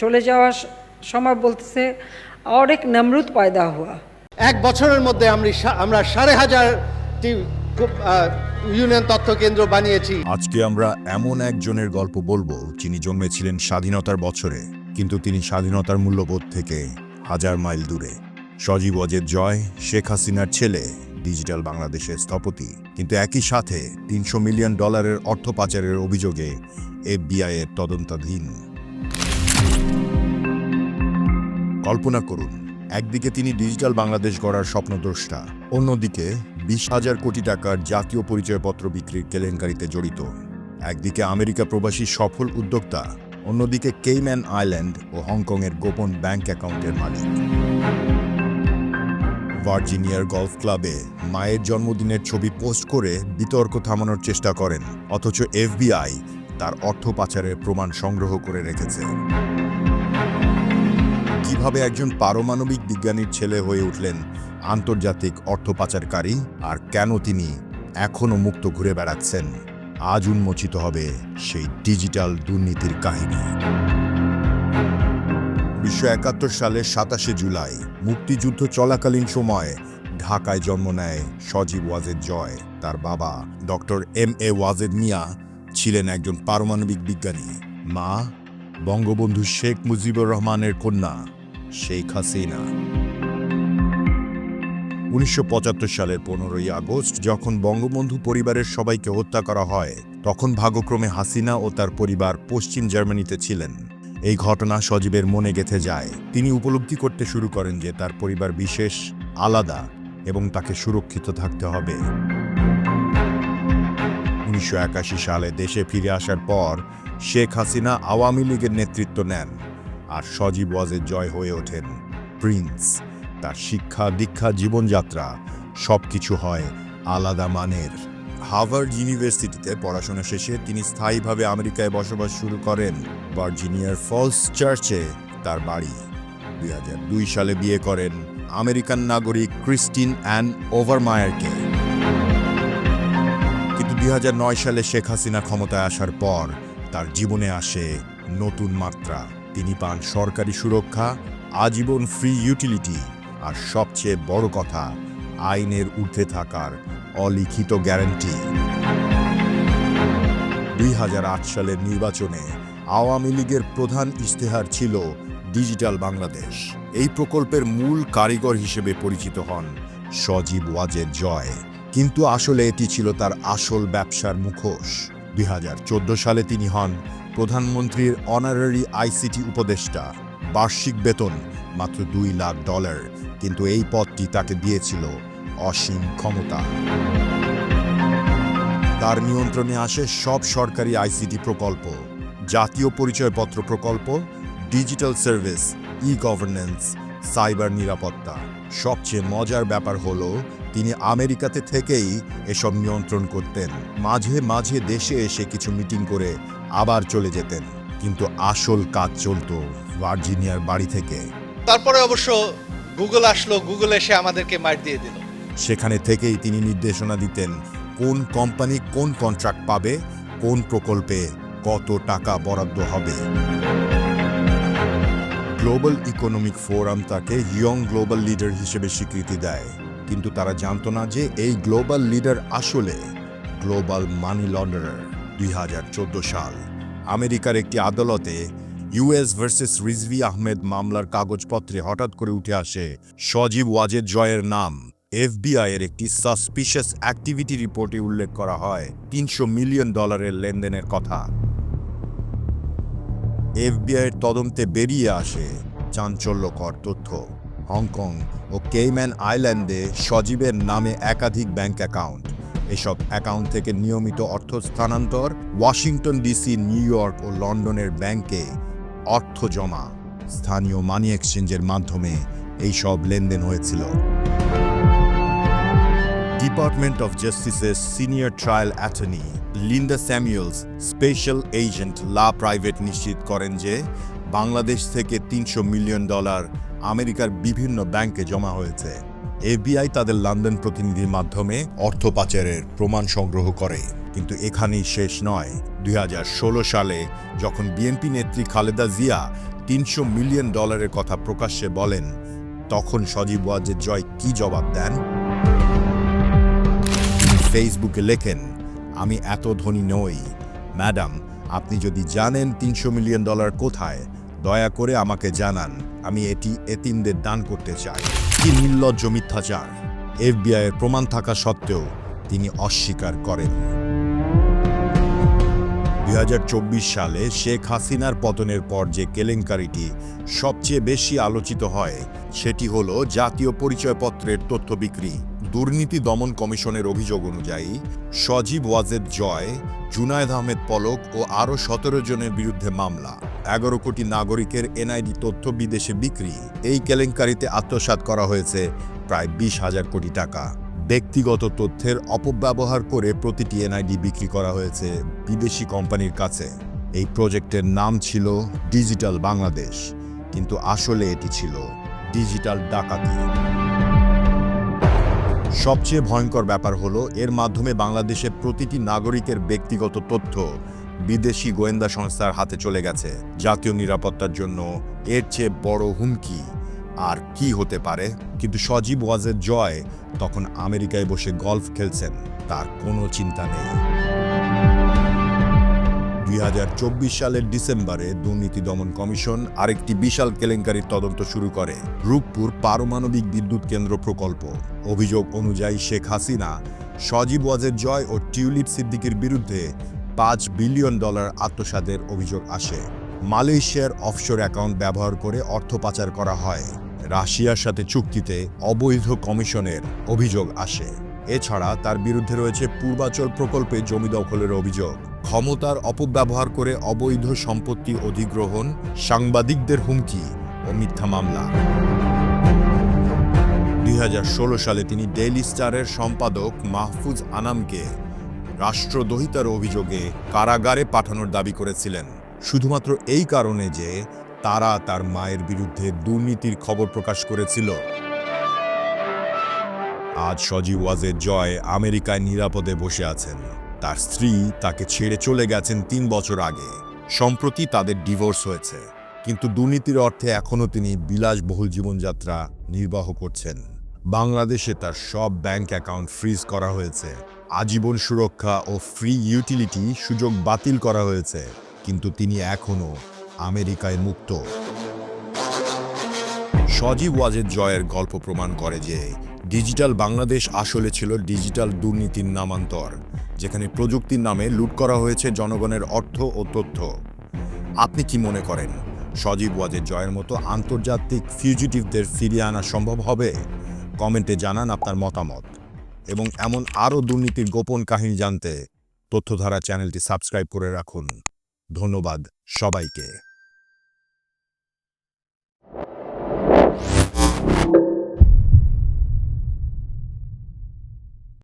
চলে যাওয়ার সময় বলতেছে অনেক এক নমরুদ পায়দা হওয়া এক বছরের মধ্যে আমরা সাড়ে হাজারটি ইউনিয়ন তথ্য কেন্দ্র বানিয়েছি। আজকে আমরা এমন একজনের গল্প বলব যিনি জন্মেছিলেন স্বাধীনতার বছরে কিন্তু তিনি স্বাধীনতার মূল্যবোধ থেকে হাজার মাইল দূরে। সজীব অজের জয় শেখ হাসিনার ছেলে ডিজিটাল বাংলাদেশের স্থপতি কিন্তু একই সাথে তিনশো মিলিয়ন ডলারের অর্থ পাচারের অভিযোগে এফবিআই এর তদন্তাধীন। কল্পনা করুন, একদিকে তিনি ডিজিটাল বাংলাদেশ গড়ার স্বপ্নদ্রষ্টা, অন্যদিকে বিশ হাজার কোটি টাকার জাতীয় পরিচয়পত্র বিক্রির কেলেঙ্কারিতে জড়িত। একদিকে আমেরিকা প্রবাসী সফল উদ্যোক্তা, অন্যদিকে কেইম্যান আইল্যান্ড ও হংকংয়ের গোপন ব্যাংক অ্যাকাউন্টের মালিক। ভার্জিনিয়ার গলফ ক্লাবে মায়ের জন্মদিনের ছবি পোস্ট করে বিতর্ক থামানোর চেষ্টা করেন, অথচ এফবিআই তার অর্থ পাচারের প্রমাণ সংগ্রহ করে রেখেছে। কীভাবে একজন পারমাণবিক বিজ্ঞানীর ছেলে হয়ে উঠলেন আন্তর্জাতিক অর্থ পাচারকারী আর কেন তিনি এখনও মুক্ত ঘুরে বেড়াচ্ছেন? আজ উন্মোচিত হবে সেই ডিজিটাল দুর্নীতির কাহিনী। উনিশশো একাত্তর সালের সাতাশে জুলাই, মুক্তিযুদ্ধ চলাকালীন সময়ে ঢাকায় জন্ম নেয় সজীব ওয়াজেদ জয়। তার বাবা doctor M A Wazed Miah ছিলেন একজন পারমাণবিক বিজ্ঞানী। মা বঙ্গবন্ধু শেখ মুজিবুর রহমানের কন্যা শেখ হাসিনা। উনিশশো পঁচাত্তর সালের পনেরোই আগস্ট যখন বঙ্গবন্ধু পরিবারের সবাইকে হত্যা করা হয়, তখন ভাগ্যক্রমে হাসিনা ও তার পরিবার পশ্চিম জার্মানিতে ছিলেন। এই ঘটনা সজীবের মনে গেঁথে যায়। তিনি উপলব্ধি করতে শুরু করেন যে তার পরিবার বিশেষ, আলাদা এবং তাকে সুরক্ষিত থাকতে হবে। উনিশশো একাশি সালে দেশে ফিরে আসার পর শেখ হাসিনা আওয়ামী লীগের নেতৃত্ব নেন আর সজীব ওয়াজের জয় হয়ে ওঠেন প্রিন্স। তার শিক্ষা, দীক্ষা, জীবনযাত্রা সব কিছু হয় আলাদা মানের। হার্ভার্ড ইউনিভার্সিটিতে পড়াশোনা শেষে তিনি স্থায়ীভাবে আমেরিকায় বসবাস শুরু করেন। ভার্জিনিয়ার ফলস চার্চে তার বাড়ি। দুই হাজার দুই সালে বিয়ে করেন আমেরিকান নাগরিক ক্রিস্টিন অ্যান ওভারমায়ারকে। কিন্তু দুই হাজার নয় সালে শেখ হাসিনা ক্ষমতায় আসার পর তার জীবনে আসে নতুন মাত্রা। তিনি পান সরকারি সুরক্ষা, আজীবন ফ্রি ইউটিলিটি আর সবচেয়ে বড় কথা, আইনের ঊর্ধ্বে থাকার অলিখিত গ্যারান্টি দুই হাজার আট সালের নির্বাচনে আওয়ামী লীগের প্রধান ইশতেহার ছিল ডিজিটাল বাংলাদেশ। এই প্রকল্পের মূল কারিগর হিসেবে পরিচিত হন সজীব ওয়াজের জয়। কিন্তু আসলে এটি ছিল তার আসল ব্যবসার মুখোশ। দুই হাজার চোদ্দ সালে তিনি হন প্রধানমন্ত্রীর অনারারি আইসিটি উপদেষ্টা। বার্ষিক বেতন মাত্র দুই লাখ ডলার, কিন্তু এই পদটি তাকে দিয়েছিল অসীম ক্ষমতা। তার নিয়ন্ত্রণে আসে সব সরকারি আইসিটি প্রকল্প, জাতীয় পরিচয়পত্র প্রকল্প, digital service e governance cyber নিরাপত্তা। সবচেয়ে মজার ব্যাপার হলো তিনি আমেরিকাতে থেকেই এসব নিয়ন্ত্রণ করতেন। মাঝে মাঝে দেশে এসে কিছু মিটিং করে আবার চলে যেতেন। কিন্তু আসল কাজ চলতো ভার্জিনিয়ার বাড়ি থেকে। তারপরে অবশ্য গুগল আসলো গুগল এসে আমাদেরকে মার দিয়ে দিল। সেখানে থেকেই তিনি নির্দেশনা দিতেন কোন কোম্পানি কোন কন্ট্রাক্ট পাবে কোন প্রকল্পে কত টাকা বরাদ্দ হবে। গ্লোবাল ইকোনমিক ফোরাম তাকে ইয়ং গ্লোবাল লিডার হিসেবে স্বীকৃতি দেয়। কিন্তু তারা জানতো না যে এই গ্লোবাল লিডার আসলে গ্লোবাল মানি লন্ডারার দুই সাল। আমেরিকার একটি আদালতে ইউএস ভার্সেস রিজভি আহমেদ মামলার কাগজপত্রে হঠাৎ করে উঠে আসে সজীব ওয়াজেদ জয়ের নাম। এফবিআই এর একটি সাসপিশিয়াস অ্যাক্টিভিটি রিপোর্টে উল্লেখ করা হয় তিনশো মিলিয়ন ডলারের লেনদেনের কথা। এফবিআই এর তদন্তে বেরিয়ে আসে চাঞ্চল্যকর তথ্য। হংকং ও কেইম্যান আইল্যান্ডে সজীবের নামে একাধিক ব্যাংক অ্যাকাউন্ট। এসব অ্যাকাউন্ট থেকে নিয়মিত অর্থ স্থানান্তর ওয়াশিংটন ডিসি, নিউ ইয়র্ক ও লন্ডনের ব্যাংকে অর্থ জমা। স্থানীয় মানি এক্সচেঞ্জের মাধ্যমে এই সব লেনদেন হয়েছিল। ডিপার্টমেন্ট অফ জাস্টিসের senior trial attorney Linda Samuels special agent লা প্রাইভেট নিশ্চিত করেন যে বাংলাদেশ থেকে তিনশো মিলিয়ন ডলার আমেরিকার বিভিন্ন ব্যাংকে জমা হয়েছে। এফবিআই তাদের লন্ডন প্রতিনিধির মাধ্যমে অর্থ পাচারের প্রমাণ সংগ্রহ করে। কিন্তু এখানেই শেষ নয়। দুই সালে যখন বিএনপি নেত্রী খালেদা জিয়া তিনশো মিলিয়ন ডলারের কথা প্রকাশ্যে বলেন, তখন সজীব ওয়াজেদ জয় কি জবাব দেন? ফেসবুকে লেখেন, আমি এত ধনী নই। ম্যাডাম, আপনি যদি জানেন তিনশো মিলিয়ন ডলার কোথায়, দয়া করে আমাকে জানান। আমি এটি এতিমদের দান করতে চাই। কি নির্লজ্জ মিথ্যাচার। এফবিআই এর প্রমাণ থাকা সত্ত্বেও তিনি অস্বীকার করেন। দুই হাজার চব্বিশ সালে শেখ হাসিনার পতনের পর যে কেলেঙ্কারিটি সবচেয়ে বেশি আলোচিত হয়, সেটি হল জাতীয় পরিচয়পত্রের তথ্য বিক্রি, দুর্নীতি দমন কমিশনের অভিযোগ অনুযায়ী সজীব ওয়াজেদ জয়, জুনায়দ আহমেদ পলক ও আরও সতেরো জনের বিরুদ্ধে মামলা। এগারো কোটি নাগরিকের এনআইডি তথ্য বিদেশে বিক্রি। এই কেলেঙ্কারিতে আত্মসাৎ করা হয়েছে প্রায় বিশ হাজার কোটি টাকা। ব্যক্তিগত তথ্যের অপব্যবহার করে প্রতিটি এনআইডি বিক্রি করা হয়েছে বিদেশি কোম্পানির কাছে। এই প্রজেক্টের নাম ছিল ডিজিটাল বাংলাদেশ, কিন্তু আসলে এটি ছিল ডিজিটাল ডাকাতি। সবচেয়ে ভয়ঙ্কর ব্যাপার হলো, এর মাধ্যমে বাংলাদেশের প্রতিটি নাগরিকের ব্যক্তিগত তথ্য বিদেশি গোয়েন্দা সংস্থার হাতে চলে গেছে। জাতীয় নিরাপত্তার জন্য এর চেয়ে বড় হুমকি আর কি হতে পারে? কিন্তু সজীব ওয়াজের জয় তখন আমেরিকায় বসে গলফ খেলছেন, তার কোনো চিন্তা নেই। দুই হাজার চব্বিশ সালের ডিসেম্বরে দুর্নীতি দমন কমিশন আরেকটি বিশাল কেলেঙ্কারির তদন্ত শুরু করে, রূপপুর পারমাণবিক বিদ্যুৎ কেন্দ্র প্রকল্প। অভিযোগ অনুযায়ী শেখ হাসিনা, সজীব ওয়াজের জয় ও টিউলিপ সিদ্দিকের বিরুদ্ধে পাঁচ বিলিয়ন ডলার আত্মসাদের অভিযোগ আসে। মালয়েশিয়ার অফশোর অ্যাকাউন্ট ব্যবহার করে অর্থ পাচার করা হয়। রাশিয়ার সাথে চুক্তিতে অবৈধ কমিশনের অভিযোগ আসে। এছাড়া তার বিরুদ্ধে রয়েছে পূর্বাচল প্রকল্পে জমি দখলের অভিযোগ। ক্ষমতার অপব্যবহার করে অবৈধ সম্পত্তি অধিগ্রহণ, সাংবাদিকদের হুমকি ও মিথ্যা মামলা। দুই হাজার ষোলো সালে তিনি ডেইলি স্টারের সম্পাদক মাহফুজ আনামকে রাষ্ট্রদ্রোহিতার অভিযোগে কারাগারে পাঠানোর দাবি করেছিলেন। শুধুমাত্র এই কারণে যে তারা তার মায়ের বিরুদ্ধে দুর্নীতির খবর প্রকাশ করেছিল। আজ সজীব ওয়াজের জয় আমেরিকায় নিরাপদে বসে আছেন। তার স্ত্রী তাকে ছেড়ে চলে গেছেন তিন বছর আগে। সম্প্রতি তাদের ডিভোর্স হয়েছে। কিন্তু দুর্নীতির অর্থে এখনও তিনি বিলাসবহুল জীবনযাত্রা নির্বাহ করছেন। বাংলাদেশে তার সব ব্যাংক অ্যাকাউন্ট ফ্রিজ করা হয়েছে। আজীবন সুরক্ষা ও ফ্রি ইউটিলিটি সুযোগ বাতিল করা হয়েছে, কিন্তু তিনি এখনও আমেরিকায় মুক্ত। সজীব ওয়াজেদ জয়ের গল্প প্রমাণ করে যে ডিজিটাল বাংলাদেশ আসলে ছিল ডিজিটাল দুর্নীতির নামান্তর, যেখানে প্রযুক্তির নামে লুট করা হয়েছে জনগণের অর্থ ও তথ্য। আপনি কি মনে করেন, সজীব ওয়াজেদ জয়ের মতো আন্তর্জাতিক ফিউজিটিভদের ফিরিয়ে আনা সম্ভব হবে? কমেন্টে জানান আপনার মতামত। এবং এমন আরও দুর্নীতির গোপন কাহিনী জানতে তথ্যধারা চ্যানেলটি সাবস্ক্রাইব করে রাখুন। ধন্যবাদ সবাইকে।